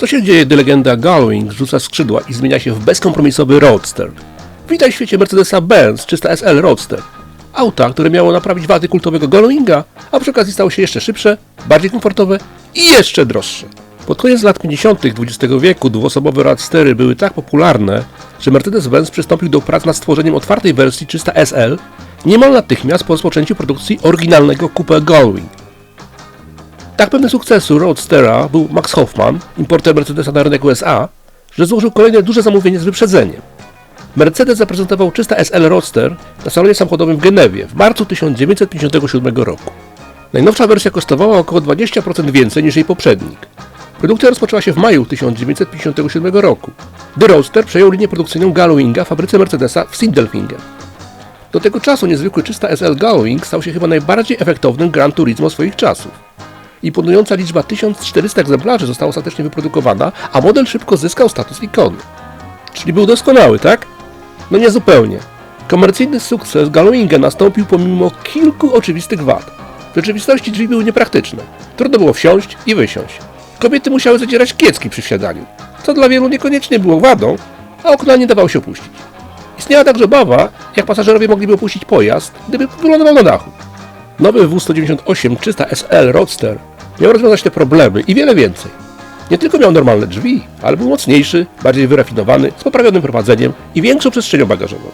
Co się dzieje, gdy legenda Gullwing rzuca skrzydła i zmienia się w bezkompromisowy Roadster? Witaj w świecie Mercedesa-Benz 300 SL Roadster. Auta, które miało naprawić wady kultowego Gullwinga, a przy okazji stało się jeszcze szybsze, bardziej komfortowe i jeszcze droższe. Pod koniec lat 50. XX wieku dwuosobowe Roadstery były tak popularne, że Mercedes-Benz przystąpił do prac nad stworzeniem otwartej wersji 300 SL niemal natychmiast po rozpoczęciu produkcji oryginalnego Coupe Gullwing. Tak pewny sukcesu Roadstera był Max Hoffman, importer Mercedesa na rynek USA, że złożył kolejne duże zamówienie z wyprzedzeniem. Mercedes zaprezentował 300 SL Roadster na salonie samochodowym w Genewie w marcu 1957 roku. Najnowsza wersja kosztowała około 20% więcej niż jej poprzednik. Produkcja rozpoczęła się w maju 1957 roku, gdy Roadster przejął linię produkcyjną Gullwinga w fabryce Mercedesa w Sindelfingen. Do tego czasu niezwykły 300 SL Gullwing stał się chyba najbardziej efektownym Gran Turismo swoich czasów. Imponująca liczba 1400 egzemplarzy została ostatecznie wyprodukowana, a model szybko zyskał status ikony. Czyli był doskonały, tak? No nie zupełnie. Komercyjny sukces Gullwinga nastąpił pomimo kilku oczywistych wad. W rzeczywistości drzwi były niepraktyczne. Trudno było wsiąść i wysiąść. Kobiety musiały zacierać kiecki przy wsiadaniu, co dla wielu niekoniecznie było wadą, a okna nie dawało się opuścić. Istniała także obawa, jak pasażerowie mogliby opuścić pojazd, gdyby wylądował na dachu. Nowy W198 300 SL Roadster miał rozwiązać te problemy i wiele więcej. Nie tylko miał normalne drzwi, ale był mocniejszy, bardziej wyrafinowany, z poprawionym prowadzeniem i większą przestrzenią bagażową.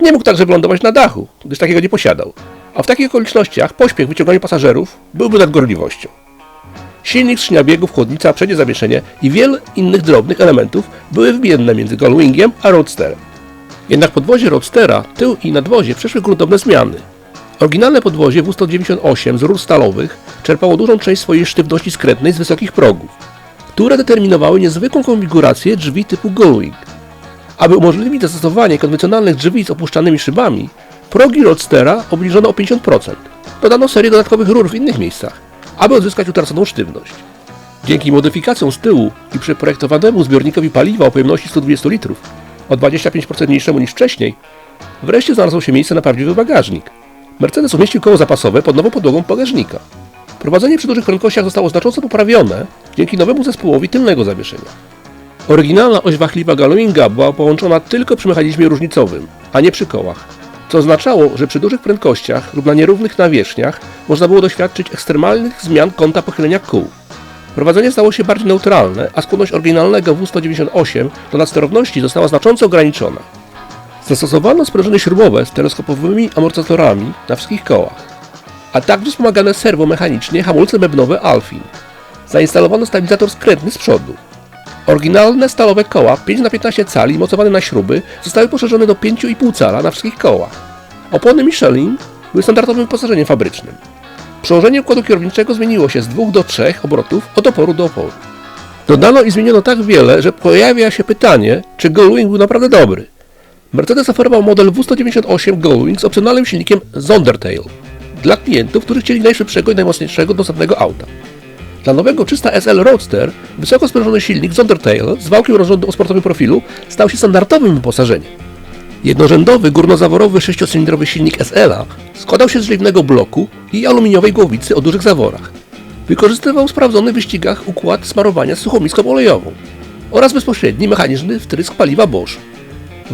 Nie mógł także wylądować na dachu, gdyż takiego nie posiadał, a w takich okolicznościach pośpiech w wyciąganiu pasażerów byłby nadgorliwością. Silnik, skrzynia biegów, chłodnica, przednie zawieszenie i wiele innych drobnych elementów były wymienne między Gullwingiem a Roadsterem. Jednak podwozie Roadstera, tył i nadwozie przeszły gruntowne zmiany. Oryginalne podwozie W198 z rur stalowych czerpało dużą część swojej sztywności skrętnej z wysokich progów, które determinowały niezwykłą konfigurację drzwi typu Gullwing. Aby umożliwić zastosowanie konwencjonalnych drzwi z opuszczanymi szybami, progi Roadstera obniżono o 50%. Dodano serię dodatkowych rur w innych miejscach, aby odzyskać utraconą sztywność. Dzięki modyfikacjom z tyłu i przeprojektowanemu zbiornikowi paliwa o pojemności 120 litrów, o 25% mniejszemu niż wcześniej, wreszcie znalazło się miejsce na prawdziwy bagażnik. Mercedes umieścił koło zapasowe pod nową podłogą bagażnika. Prowadzenie przy dużych prędkościach zostało znacząco poprawione dzięki nowemu zespołowi tylnego zawieszenia. Oryginalna oś wachliwa Gullwinga była połączona tylko przy mechanizmie różnicowym, a nie przy kołach, co oznaczało, że przy dużych prędkościach lub na nierównych nawierzchniach można było doświadczyć ekstremalnych zmian kąta pochylenia kół. Prowadzenie stało się bardziej neutralne, a skłonność oryginalnego W198 do nadsterowności została znacząco ograniczona. Zastosowano sprężyny śrubowe z teleskopowymi amortyzatorami na wszystkich kołach, a także wspomagane serwo mechanicznie hamulce bębnowe Alfin. Zainstalowano stabilizator skrętny z przodu. Oryginalne stalowe koła 5x15 cali mocowane na śruby zostały poszerzone do 5,5 cala na wszystkich kołach. Opony Michelin były standardowym wyposażeniem fabrycznym. Przełożenie układu kierowniczego zmieniło się z 2 do 3 obrotów od oporu do oporu. Dodano i zmieniono tak wiele, że pojawia się pytanie, czy Gullwing był naprawdę dobry. Mercedes oferował model W198 Gullwing z opcjonalnym silnikiem Zondertail dla klientów, którzy chcieli najszybszego i najmocniejszego dostępnego auta. Dla nowego 300 SL Roadster wysoko sprężony silnik Zondertail z wałkiem rozrządu o sportowym profilu stał się standardowym wyposażeniem. Jednorzędowy górnozaworowy sześciocylindrowy silnik SL-a składał się z żeliwnego bloku i aluminiowej głowicy o dużych zaworach. Wykorzystywał sprawdzony w wyścigach układ smarowania z suchomiską olejową oraz bezpośredni mechaniczny wtrysk paliwa Bosch.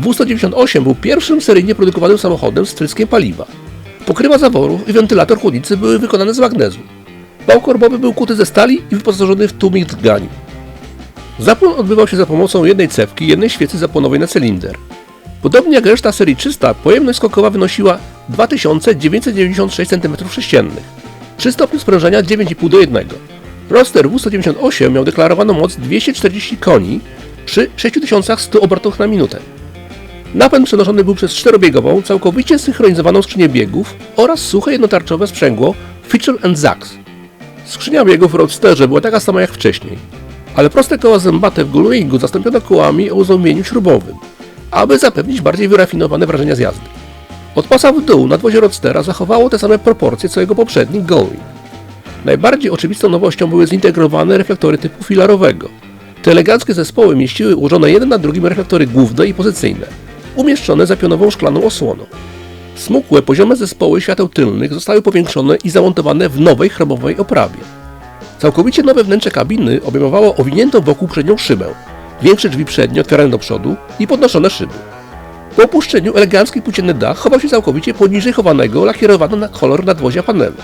W198 był pierwszym seryjnie produkowanym samochodem z wtryskiem paliwa. Pokrywa zaworów i wentylator chłodnicy były wykonane z magnezu. Bał korbowy był kuty ze stali i wyposażony w tłumik drgani. Zapłon odbywał się za pomocą jednej cewki i jednej świecy zapłonowej na cylinder. Podobnie jak reszta serii 300, pojemność skokowa wynosiła 2996 cm3. Przy stopniu sprężenia 9,5 do 1. Roster W198 miał deklarowaną moc 240 koni przy 6100 obrotach na minutę. Napęd przenoszony był przez czterobiegową, całkowicie synchronizowaną skrzynię biegów oraz suche jednotarczowe sprzęgło Fischer Zax. Skrzynia biegów w Roadsterze była taka sama jak wcześniej, ale proste koła zębate w Gullwingu zastąpiono kołami o uzumieniu śrubowym, aby zapewnić bardziej wyrafinowane wrażenia z jazdy. Od pasa w dół nadwozie Roadstera zachowało te same proporcje co jego poprzednik Gullwing. Najbardziej oczywistą nowością były zintegrowane reflektory typu filarowego. Te eleganckie zespoły mieściły ułożone jeden na drugim reflektory główne i pozycyjne, umieszczone za pionową szklaną osłoną. Smukłe, poziome zespoły świateł tylnych zostały powiększone i zamontowane w nowej chromowej oprawie. Całkowicie nowe wnętrze kabiny obejmowało owiniętą wokół przednią szybę, większe drzwi przednie otwierane do przodu i podnoszone szyby. Po opuszczeniu elegancki płócienny dach chował się całkowicie poniżej chowanego lakierowano na kolor nadwozia panelu.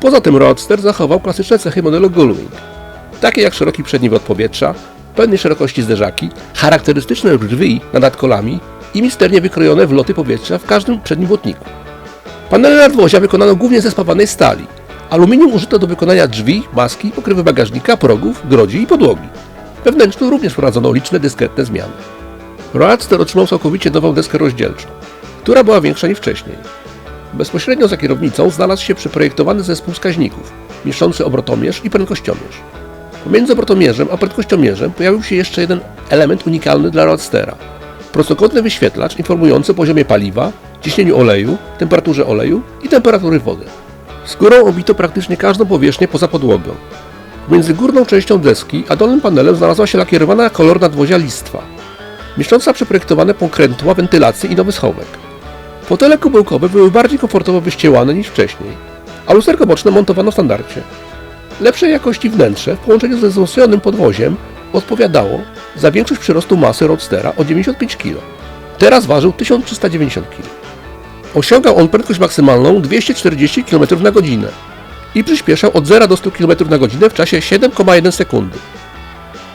Poza tym Roadster zachował klasyczne cechy modelu Gullwing, takie jak szeroki przedni wlot powietrza, pełnej szerokości zderzaki, charakterystyczne drzwi nad nadkolami i misternie wykrojone wloty powietrza w każdym przednim błotniku. Panele nadwozia wykonano głównie ze spawanej stali. Aluminium użyto do wykonania drzwi, maski, pokrywy bagażnika, progów, grodzi i podłogi. Wewnętrzną również wprowadzono liczne dyskretne zmiany. Roadster otrzymał całkowicie nową deskę rozdzielczą, która była większa niż wcześniej. Bezpośrednio za kierownicą znalazł się przeprojektowany zespół wskaźników, mieszczący obrotomierz i prędkościomierz. Pomiędzy obrotomierzem a prędkościomierzem pojawił się jeszcze jeden element unikalny dla Roadstera. Prostokątny wyświetlacz informujący o poziomie paliwa, ciśnieniu oleju, temperaturze oleju i temperatury wody. Skórą obito praktycznie każdą powierzchnię poza podłogą. Między górną częścią deski a dolnym panelem znalazła się lakierowana kolor nadwozia listwa, mieszcząca przeprojektowane pokrętła wentylacji i nowy schowek. Fotele kubełkowe były bardziej komfortowo wyściełane niż wcześniej, a lusterko boczne montowano w standardzie. Lepszej jakości wnętrze w połączeniu ze wzmocnionym podwoziem odpowiadało za większość przyrostu masy Roadstera o 95 kg. Teraz ważył 1390 kg. Osiągał on prędkość maksymalną 240 km na godzinę i przyspieszał od 0 do 100 km na godzinę w czasie 7,1 sekundy.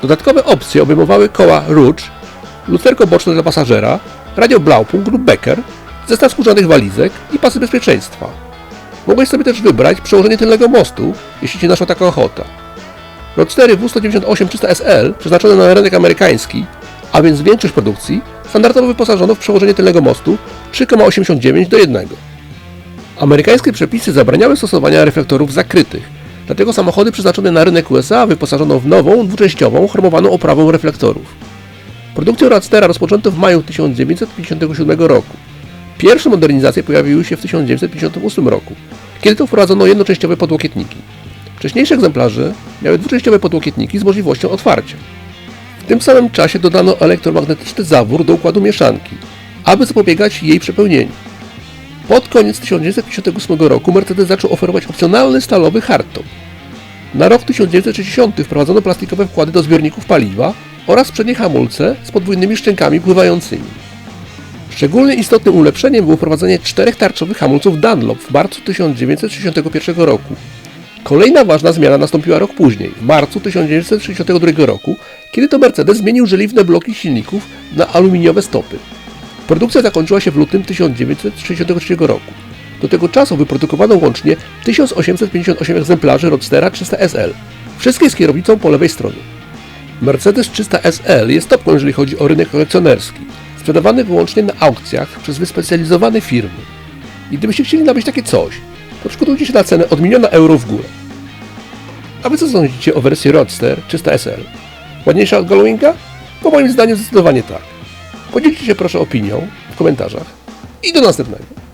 Dodatkowe opcje obejmowały koła Rouge, lusterko boczne dla pasażera, radio Blaupunkt lub Becker, zestaw skórzanych walizek i pasy bezpieczeństwa. Mogłeś sobie też wybrać przełożenie tylnego mostu, jeśli Ci naszła taka ochota. Roadstery W198 SL przeznaczone na rynek amerykański, a więc większość produkcji, standardowo wyposażono w przełożenie tylnego mostu 3,89 do 1. Amerykańskie przepisy zabraniały stosowania reflektorów zakrytych, dlatego samochody przeznaczone na rynek USA wyposażono w nową, dwuczęściową, chromowaną oprawą reflektorów. Produkcję Roadstera rozpoczęto w maju 1957 roku. Pierwsze modernizacje pojawiły się w 1958 roku, kiedy to wprowadzono jednoczęściowe podłokietniki. Wcześniejsze egzemplarze miały dwuczęściowe podłokietniki z możliwością otwarcia. W tym samym czasie dodano elektromagnetyczny zawór do układu mieszanki, aby zapobiegać jej przepełnieniu. Pod koniec 1958 roku Mercedes zaczął oferować opcjonalny stalowy hardtop. Na rok 1960 wprowadzono plastikowe wkłady do zbiorników paliwa oraz przednie hamulce z podwójnymi szczękami pływającymi. Szczególnie istotnym ulepszeniem było wprowadzenie czterech tarczowych hamulców Dunlop w marcu 1961 roku. Kolejna ważna zmiana nastąpiła rok później, w marcu 1962 roku, kiedy to Mercedes zmienił żeliwne bloki silników na aluminiowe stopy. Produkcja zakończyła się w lutym 1963 roku. Do tego czasu wyprodukowano łącznie 1858 egzemplarzy Roadstera 300 SL, wszystkie z kierownicą po lewej stronie. Mercedes 300 SL jest topką, jeżeli chodzi o rynek kolekcjonerski, sprzedawany wyłącznie na aukcjach przez wyspecjalizowane firmy. I gdybyście chcieli nabyć takie coś, to przygotujcie się na cenę od miliona euro w górę. A wy co sądzicie o wersji Roadster 300 SL? Ładniejsza od Gullwinga? Po moim zdaniu zdecydowanie tak. Podzielcie się proszę opinią w komentarzach i do następnego.